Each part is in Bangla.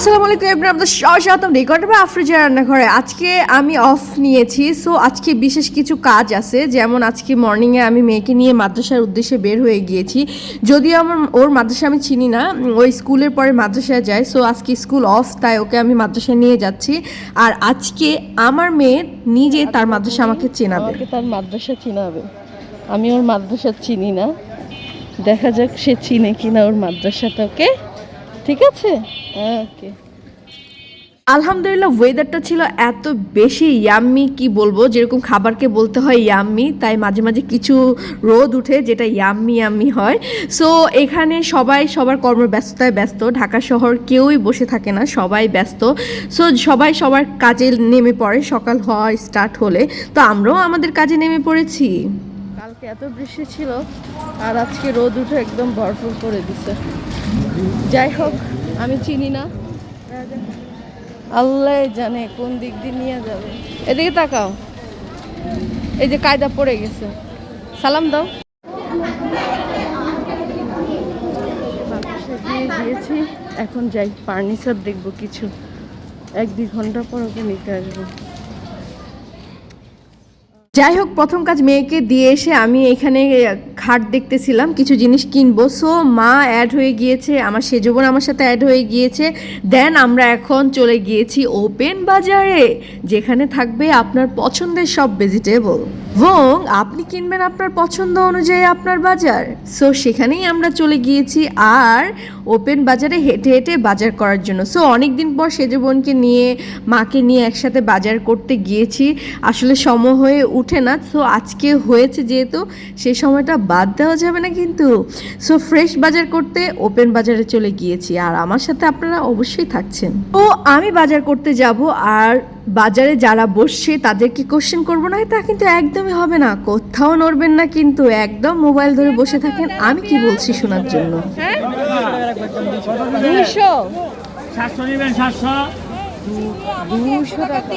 আসসালামু আলাইকুম এভরিওয়ান আপনাদের স্বাগতম। রেকর্ড আফ্রিজা রান্নাঘরে আজকে আমি অফ নিয়েছি। সো আজকে বিশেষ কিছু কাজ আছে। যেমন আজকে মর্নিংয়ে আমি মেয়েকে নিয়ে মাদ্রাসার উদ্দেশ্যে বের হয়ে গিয়েছি। যদিও আমার ওর মাদ্রাসা আমি চিনি না, ওই স্কুলের পরে মাদ্রাসায় যায়। সো আজকে স্কুল অফ তাই ওকে আমি মাদ্রাসায় নিয়ে যাচ্ছি। আর আজকে আমার মেয়ে নিজে তার মাদ্রাসা আমাকে চেনাবে। তার মাদ্রাসা চিনাবে। আমি ওর মাদ্রাসা চিনি না। দেখা যাক সে চিনে কিনা ওর মাদ্রাসাটাকে ঠিক আছে? ওকে আলহামদুলিল্লাহ ওয়েদারটা ছিল এত বেশি ইয়াম্মি কি বলব? যেরকম খাবারকে বলতে হয় ইয়াম্মি তাই মাঝে মাঝে কিছু রোদ উঠে যেটা ইয়াম্মি ইয়াম্মি হয়। সো এখানে সবাই সবার কর্মব্যস্ততায় ব্যস্ত। ঢাকা শহর কেউই বসে থাকে না, সবাই ব্যস্ত। সো সবাই সবার কাজে নেমে পড়ে, সকাল হয় স্টার্ট হলে। তো আমরাও আমাদের কাজে নেমে পড়েছি। কালকে এত বৃষ্টি ছিল আর আজকে রোদ উঠে একদম ভরপুর করে দিছে। যাই হোক, আমি চিনি না। আল্লাহ জানে কোন দিক দিয়ে নিয়ে যাবে। এদিকে তাকাও। এই যে কায়দা পড়ে গেছে। সালাম দাও। দিয়েছি। এখন যাই, ফার্নিচার দেখব কিছু। এক দুই ঘণ্টা পর ওকে নিতে আসব। যাই হোক, প্রথম কাজ মেয়েকে দিয়ে এসে আমি এখানে খাট দেখতেছিলাম, কিছু জিনিস কিনবো। সো মা অ্যাড হয়ে গিয়েছে, আমার সেজবন আমার সাথে অ্যাড হয়ে গিয়েছে। দেন আমরা এখন চলে গিয়েছি ওপেন বাজারে, যেখানে থাকবে আপনার পছন্দের সব ভেজিটেবল এবং আপনি কিনবেন আপনার পছন্দ অনুযায়ী আপনার বাজার। সো সেখানেই আমরা চলে গিয়েছি আর ওপেন বাজারে হেঁটে হেঁটে বাজার করার জন্য। সো অনেক দিন পর সেজবনকে নিয়ে, মাকে নিয়ে একসাথে বাজার করতে গিয়েছি। আসলে সময় হয়ে উঠে না। সো আজকে হয়েছে যেহেতু সেই সময়টা বাদ দেওয়া যাবে না কিন্তু। সো ফ্রেশ বাজার করতে ওপেন বাজারে চলে গিয়েছি। আর আমার সাথে আপনারা অবশ্যই থাকছেন। তো আমি বাজার করতে যাব আর বাজারে যারা বসছে তাদেরকে কোশ্চেন করব না তা কিন্তু একদমই হবে না। কোথাও নড়বেন না কিন্তু একদম মোবাইল ধরে বসে থাকেন। আমি কি বলছি শোনার জন্য? হ্যাঁ? দুইশো। সাতশো নেবেন সাতশো। দুশো টাকা।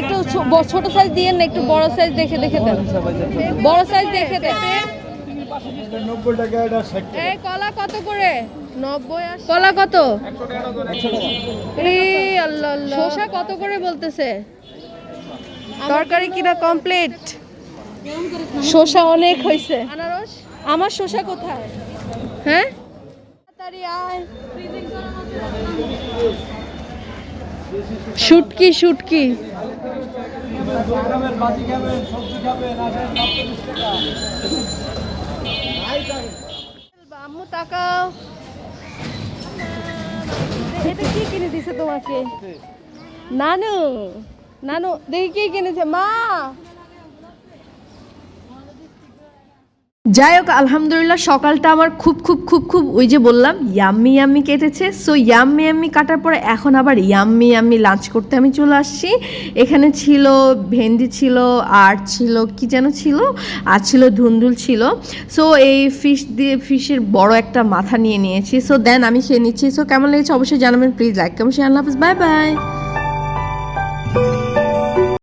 একটু ছোট সাইজ দিয়ে না একটু বড় সাইজ দেখে দেখে দেন। বড় সাইজ দেখে দেন। এই কলা কত করে? নব্বই কলা কত? শসা কত করে বলতেছে? তরকারি কিনা কমপ্লিট শসা অনেক হয়েছে। আনারস? আমার শসা কোথায়? হ্যাঁ? তাড়াতাড়ি আয়। শুটকি শুটকি। আম্মু, তাকাও। এটা কি কিনে দিছে তোমাকে? নানু নানু, দেখি কি কিনেছে। মা! যাই হোক আলহামদুলিল্লাহ, সকালটা আমার খুব খুব খুব খুব ওই যে বললাম, ইয়াম্মি ইয়াম্মি কেটেছে। সো ইয়াম্মি ইয়াম্মি কাটার পরে এখন আবার ইয়াম্মি ইয়াম্মি লাঞ্চ করতে আমি চলে আসছি। এখানে ছিল, ভেন্ডি ছিল, আর ছিল, কি যেন ছিল, আর ছিল ধুন্দুল ছিল। সো এই ফিশ দিয়ে ফিশের বড় একটা মাথা নিয়ে নিয়েছি। সো দেন আমি খেয়ে নিচ্ছি। সো কেমন লেগেছে অবশ্যই জানাবেন। প্লিজ লাইক কেমন আল্লাহ হাফিজ। Bye by